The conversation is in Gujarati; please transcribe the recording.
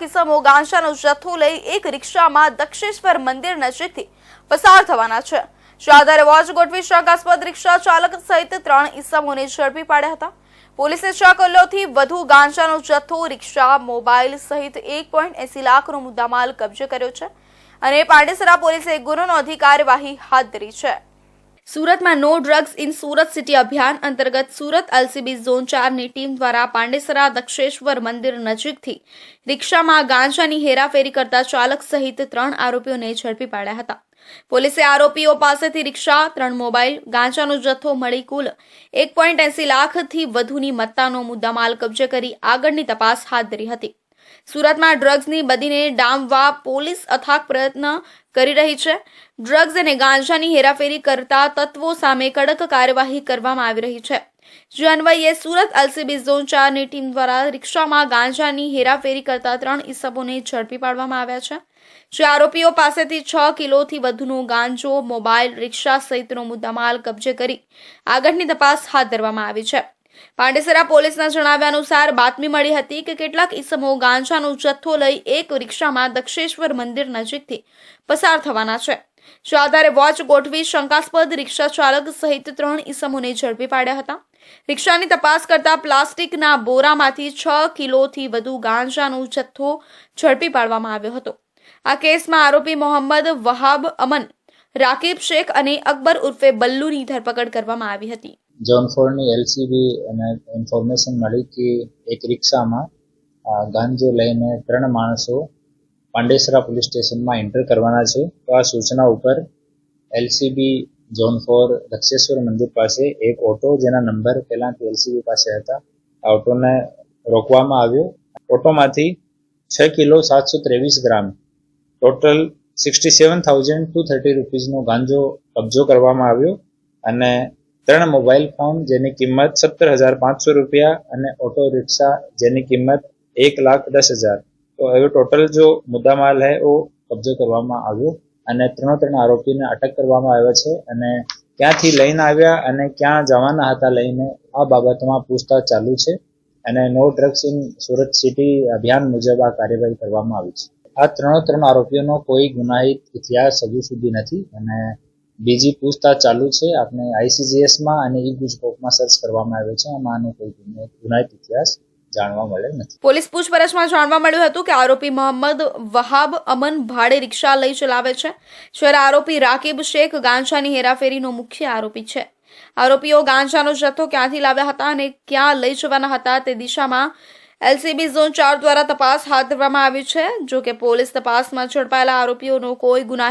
કિસ્સામાં ગાંજાનો જથ્થો લઈ એક રિક્ષામાં દક્ષેશ્વર મંદિર નજીકથી પસાર થવાના છે. જે વોચ ગોઠવી શંકાસ્પદ રિક્ષા ચાલક સહિત ત્રણ ઇસમોને ઝડપી પાડ્યા હતા. પોલીસે છ કિલોથી વધુ ગાંજાનો જથ્થો, રિક્ષા, મોબાઈલ સહિત એક પોઈન્ટ એસી લાખનો મુદ્દામાલ કબજે કર્યો છે અને પાંડેસરા પોલીસે ગુનો નોંધી કાર્યવાહી હાથ ધરી છે. સુરતમાં no drugs in Surat city અભિયાન અંતર્ગત સુરત એલસીબી ઝોન ચારની ટીમ દ્વારા પાંડેસરા દક્ષેશ્વર મંદિર નજીકથી રિક્ષામાં ગાંજાની હેરાફેરી કરતા ચાલક સહિત ત્રણ આરોપીઓને ઝડપી પાડ્યા હતા. પોલીસે આરોપીઓ પાસેથી રિક્ષા, ત્રણ મોબાઈલ, ગાંજાનો જથ્થો મળી કુલ એક પોઈન્ટ એસી લાખથી વધુની મત્તાનો મુદ્દામાલ કબજે કરી આગળની તપાસ હાથ ધરી હતી. સુરતમાં ડ્રગ્સની બદીને ડામવા પોલીસ અથાગ પ્રયત્ન કરી રહી છે. ડ્રગ્સ અને ગાંજાની હેરાફેરી કરતા તત્વો સામે કડક કાર્યવાહી કરવામાં આવી રહી છે. જે અન્વયે સુરત એલસીબી ઝોન ચારની ટીમ દ્વારા રિક્ષામાં ગાંજાની હેરાફેરી કરતા ત્રણ ઇસબોને ઝડપી પાડવામાં આવ્યા છે. જે આરોપીઓ પાસેથી છ કિલોથી વધુનો ગાંજો, મોબાઈલ, રિક્ષા સહિતનો મુદ્દામાલ કબજે કરી આગળની તપાસ હાથ ધરવામાં આવી છે. પાંડેસરા પોલીસના જણાવ્યા અનુસાર બાતમી મળી હતી કે કેટલાક ઈસમો ગાંજાનો જથ્થો લઈ એક રિક્ષામાં દક્ષેશ્વર મંદિર નજીકથી પસાર થવાના છે. જે આધારે વોચ ગોઠવી શંકાસ્પદ રિક્ષા ચાલક સહિત ત્રણ ઈસમોને ઝડપી પાડ્યા હતા. રિક્ષાની તપાસ કરતા પ્લાસ્ટિકના બોરામાંથી છ કિલોથી વધુ ગાંજાનો જથ્થો ઝડપી પાડવામાં આવ્યો હતો. આ કેસમાં આરોપી મોહમ્મદ વહાબ અમન રાકીબ શેખ અને અકબર ઉર્ફે બલ્લુની ધરપકડ કરવામાં આવી હતી. જોનફોર્ડની એલસીબી અને ઇન્ફોર્મેશન મળી કે એક રિક્ષામાં ગાંજો લઈને ત્રણ માણસો પાંડેસરા પોલીસ સ્ટેશનમાં એન્ટર કરવાના છે. તો આ સૂચના ઉપર એલસીબી ઝોન ફોર દક્ષેશ્વર મંદિર પાસે એક ઓટો જેના નંબર પહેલાંથી એલસીબી પાસે હતા, આ ઓટોને રોકવામાં આવ્યો. ઓટોમાંથી છ કિલો સાતસો ત્રેવીસ gram total sixty seven thousand two thirty રૂપીઝનો ગાંજો કબજો કરવામાં આવ્યો અને ત્રણ મોબાઈલ ફોન જેની કિંમત સત્તર હજાર પાંચસો રૂપિયા અને ઓટો રિક્ષા જેની કિંમત એક લાખ દસ હજાર. તો હવે ટોટલ જો મુદ્દામાલ હે, ઓ કબજો કરવામાં આવ્યો અને ત્રણો ત્રણ આરોપીને અટક કરવામાં આવ્યા છે અને ક્યાંથી લઈને આવ્યા અને ક્યાં જવાના હતા લઈને આ બાબતમાં પૂછતાછ ચાલુ છે અને no drugs in Surat city અભિયાન મુજબ આ કાર્યવાહી કરવામાં આવી છે. આ ત્રણો ત્રણ આરોપીઓનો કોઈ ગુનાહિત ઇતિહાસ હજુ સુધી નથી અને બીજી પૂછતાછ ચાલુ છે. આપણે આઈસીજીએસમાં અને ઈ ગુજકોપમાં સર્ચ કરવામાં આવ્યો છે. આમાં કોઈ ગુનાહિત ઇતિહાસ જાણવા મળે નથી. પોલીસ પૂછપરછમાં જાણવા મળ્યું હતું કે આરોપી મોહમ્મદ વહાબ અમન ભાડે રિક્ષા લઈ ચલાવે છે. જ્યારે આરોપી રાકીબ શેખ ગાંજાની હેરાફેરીનો મુખ્ય આરોપી છે. આરોપીઓ ગાંજાનો જથ્થો ક્યાંથી લાવ્યા હતા અને ક્યાં લઈ જવાના હતા તે દિશામાં એલસીબી ઝોન ચાર દ્વારા તપાસ હાથ ધરવામાં આવી છે, જો કે પોલીસ તપાસમાં ઝડપાયેલા આરોપીઓનો કોઈ ગુના